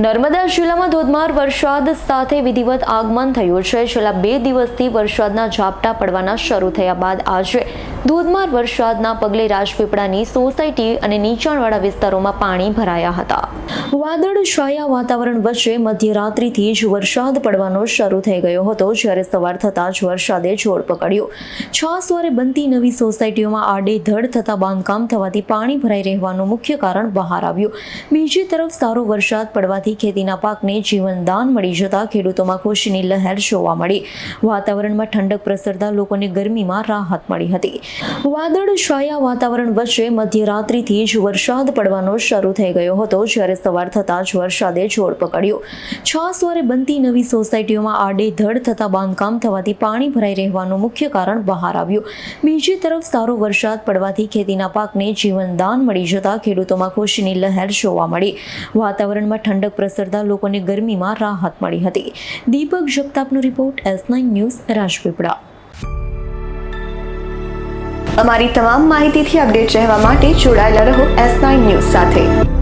નર્મદા જિલ્લામાં ધોધમાર વરસાદ સાથે વિધિવત આગમન થયું છે. છેલ્લા બે દિવસથી વરસાદના ઝાપટા પડવાના શરૂ થયા બાદ આજે ધોધમાર વરસાદના પગલે રાજપીપળાની સોસાયટી અને નીચાણવાળા વિસ્તારોમાં પાણી ભરાયા હતા. વાદળ છાયા વાતાવરણ વચ્ચે મધ્યરાત્રિથી જ વરસાદ પડવાનો શરૂ થઈ ગયો હતો. જ્યારે સવાર થતાં જ વરસાદે જોર છ સ્વરે બનતી નવી સોસાયટીઓમાં આડેધડ થતા બાંધકામ થવાથી પાણી ભરાઈ રહેવાનું મુખ્ય કારણ બહાર આવ્યું. બીજી તરફ સારો વરસાદ પડવાથી ખેતીના પાકને જીવનદાન મળી જતા ખેડૂતોમાં ખુશીની લહેર જોવા મળી. વાતાવરણમાં ઠંડક પ્રસરતા લોકોને ગરમીમાં રાહત મળી હતી. વાદળ છાયા વાતાવરણ વચ્ચે મધ્યરાત્રિથી જ વરસાદ પડવાનો શરૂ થઈ ગયો હતો. જ્યારે સવાર થતાં જ વરસાદે જોર પકડ્યું. છાસવારે બનતી નવી સોસાયટીઓમાં આડેધડ થતા બાંધકામ થવાથી પાણી ભરાઈ રહેવાનું મુખ્ય કારણ બહાર આવ્યું. બીજી તરફ સારો વરસાદ પડવાથી ખેતીના પાકને જીવનદાન મળી જતા ખેડૂતોમાં ખુશીની લહેર જોવા મળી. વાતાવરણમાં ઠંડક પ્રસરતા લોકોને ગરમીમાં રાહત મળી હતી. Deepak જગતાપનો report, S nine news, Rajpipla. અમારી તમામ માહિતીથી અપડેટ રહેવા માટે જોડાયેલા રહો એસ નાઇન ન્યૂઝ સાથે.